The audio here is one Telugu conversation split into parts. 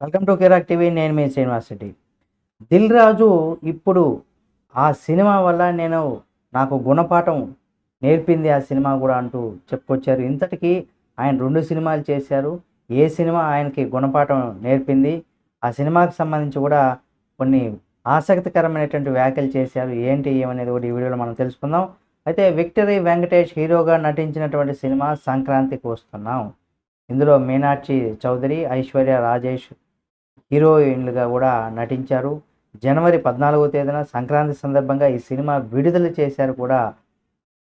వెల్కమ్ టు కెరాక్ టీవీ నేను మీ శ్రీనివాస్ రెడ్డి. దిల్ రాజు ఇప్పుడు ఆ సినిమా వల్ల నేను నాకు గుణపాఠం నేర్పింది ఆ సినిమా కూడా అంటూ చెప్పుకొచ్చారు. ఇంతటికి ఆయన రెండు సినిమాలు చేశారు. ఏ సినిమా ఆయనకి గుణపాఠం నేర్పింది? ఆ సినిమాకి సంబంధించి కూడా కొన్ని ఆసక్తికరమైనటువంటి వ్యాఖ్యలు చేశారు. ఏంటి ఏమనేది కూడా ఈ వీడియోలో మనం తెలుసుకుందాం. అయితే విక్టరీ వెంకటేష్ హీరోగా నటించినటువంటి సినిమా సంక్రాంతికి వస్తున్నాం. ఇందులో మీనాక్షి చౌదరి ఐశ్వర్య రాజేష్ హీరోయిన్లుగా కూడా నటించారు. జనవరి పద్నాలుగో తేదీన సంక్రాంతి సందర్భంగా ఈ సినిమా విడుదల చేశారు కూడా.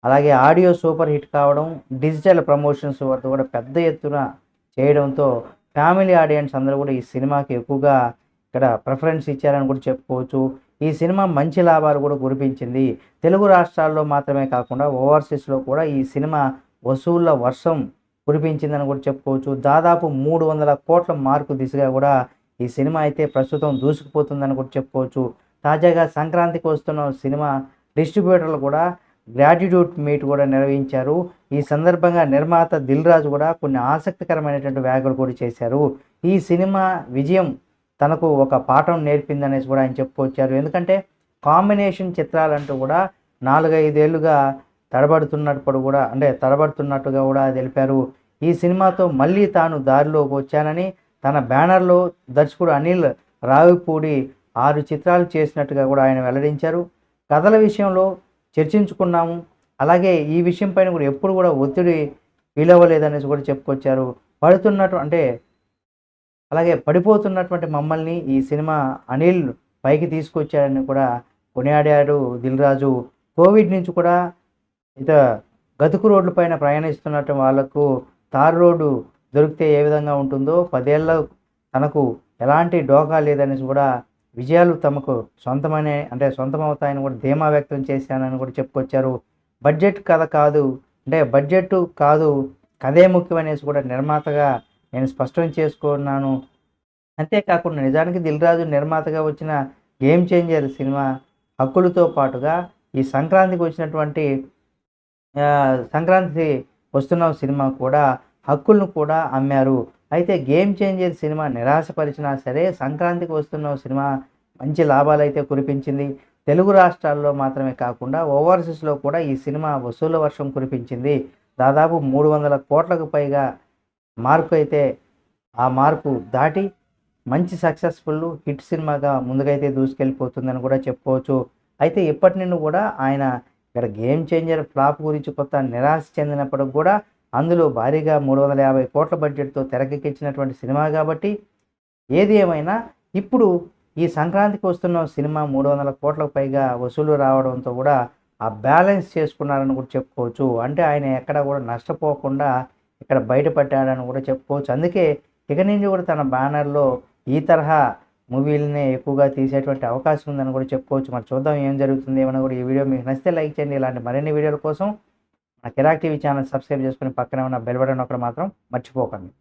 అలాగే ఆడియో సూపర్ హిట్ కావడం డిజిటల్ ప్రమోషన్స్ వరకు కూడా పెద్ద ఎత్తున చేయడంతో ఫ్యామిలీ ఆడియన్స్ అందరూ కూడా ఈ సినిమాకి ఎక్కువగా ఇక్కడ ప్రిఫరెన్స్ ఇచ్చారని కూడా చెప్పుకోవచ్చు. ఈ సినిమా మంచి లాభాలు కూడా కురిపించింది. తెలుగు రాష్ట్రాల్లో మాత్రమే కాకుండా ఓవర్సీస్లో కూడా ఈ సినిమా వసూళ్ళ వర్షం కురిపించిందని కూడా చెప్పుకోవచ్చు. దాదాపు మూడు వందల కోట్ల మార్కు దిశగా కూడా ఈ సినిమా అయితే ప్రస్తుతం దూసుకుపోతుందని కూడా చెప్పుకోవచ్చు. తాజాగా సంక్రాంతికి వస్తున్న సినిమా డిస్ట్రిబ్యూటర్లు కూడా గ్రాటిట్యూడ్ మీట్ కూడా నిర్వహించారు. ఈ సందర్భంగా నిర్మాత దిల్ రాజు కూడా కొన్ని ఆసక్తికరమైనటువంటి వ్యాఖ్యలు కూడా చేశారు. ఈ సినిమా విజయం తనకు ఒక పాఠం నేర్పిందనేసి కూడా ఆయన చెప్పుకొచ్చారు. ఎందుకంటే కాంబినేషన్ చిత్రాలంటూ కూడా నాలుగైదేళ్ళుగా తడబడుతున్నప్పుడు కూడా అంటే తడబడుతున్నట్టుగా కూడా తెలిపారు. ఈ సినిమాతో మళ్ళీ తాను దారిలోకి వచ్చానని తన బ్యానర్లో దర్శకుడు అనిల్ రావిపూడి ఆరు చిత్రాలు చేసినట్టుగా కూడా ఆయన వెల్లడించారు. కథల విషయంలో చర్చించుకున్నాము. అలాగే ఈ విషయం పైన కూడా ఎప్పుడు కూడా ఒత్తిడి ఫీల్ అవ్వలేదనేసి కూడా చెప్పుకొచ్చారు. పడుతున్నట్టు అంటే అలాగే పడిపోతున్నటువంటి మమ్మల్ని ఈ సినిమా అనిల్ పైకి తీసుకొచ్చాడని కూడా కొనియాడాడు దిల్ రాజు కోవిడ్ నుంచి కూడా ఇత గతుకు రోడ్లపైన ప్రయాణిస్తున్నట్టు వాళ్ళకు తార్ రోడ్డు దొరికితే ఏ విధంగా ఉంటుందో పదేళ్ళ తనకు ఎలాంటి డోకా లేదనేసి కూడా విజయాలు తమకు సొంతమనే అంటే సొంతం అవుతాయని కూడా ధీమా వ్యక్తం చేశానని కూడా చెప్పుకొచ్చారు. బడ్జెట్ కథ కాదు అంటే బడ్జెట్ కాదు కథే ముఖ్యమనేసి కూడా నిర్మాతగా నేను స్పష్టం చేసుకున్నాను. అంతేకాకుండా నిజానికి దిల్ రాజు నిర్మాతగా వచ్చిన గేమ్ చేంజర్ సినిమా హక్కులతో పాటుగా ఈ సంక్రాంతికి వచ్చినటువంటి సంక్రాంతి వస్తున్న సినిమా కూడా హక్కులను కూడా అమ్మారు. అయితే గేమ్ చేంజర్ సినిమా నిరాశపరిచినా సరే సంక్రాంతికి వస్తున్న సినిమా మంచి లాభాలు అయితే కురిపించింది. తెలుగు రాష్ట్రాల్లో మాత్రమే కాకుండా ఓవర్సీస్లో కూడా ఈ సినిమా వసూల వర్షం కురిపించింది. దాదాపు మూడు వందల కోట్లకు పైగా మార్కు అయితే ఆ మార్కు దాటి మంచి సక్సెస్ఫుల్ హిట్ సినిమాగా ముందుకైతే దూసుకెళ్ళిపోతుందని కూడా చెప్పుకోవచ్చు. అయితే ఇప్పటి నుండి కూడా ఆయన ఇక్కడ గేమ్ చేంజర్ ఫ్లాప్ గురించి కొత్త నిరాశ చెందినప్పటికి కూడా అందులో భారీగా మూడు వందల యాభై కోట్ల బడ్జెట్తో తెరకెక్కించినటువంటి సినిమా కాబట్టి ఏది ఏమైనా ఇప్పుడు ఈ సంక్రాంతికి వస్తున్న సినిమా మూడు వందల కోట్లకు పైగా వసూలు రావడంతో కూడా ఆ బ్యాలెన్స్ చేసుకున్నారని కూడా చెప్పుకోవచ్చు. అంటే ఆయన ఎక్కడ కూడా నష్టపోకుండా ఇక్కడ బయటపడ్డాడని కూడా చెప్పుకోవచ్చు. అందుకే ఇక నుంచి కూడా తన బ్యానర్లో ఈ తరహా మూవీలనే ఎక్కువగా తీసేటువంటి అవకాశం ఉందని కూడా చెప్పుకోవచ్చు. మరి చూద్దాం ఏం జరుగుతుంది ఏమైనా కూడా ఈ వీడియో మీకు నచ్చితే లైక్ చేయండి. ఇలాంటి మరిన్ని వీడియోల కోసం నా కిరాక్ టీవీ ఛానల్ సబ్స్క్రైబ్ చేసుకుని పక్కనే ఉన్న బెల్ బటన్ ఒకటి మాత్రం మర్చిపోకండి.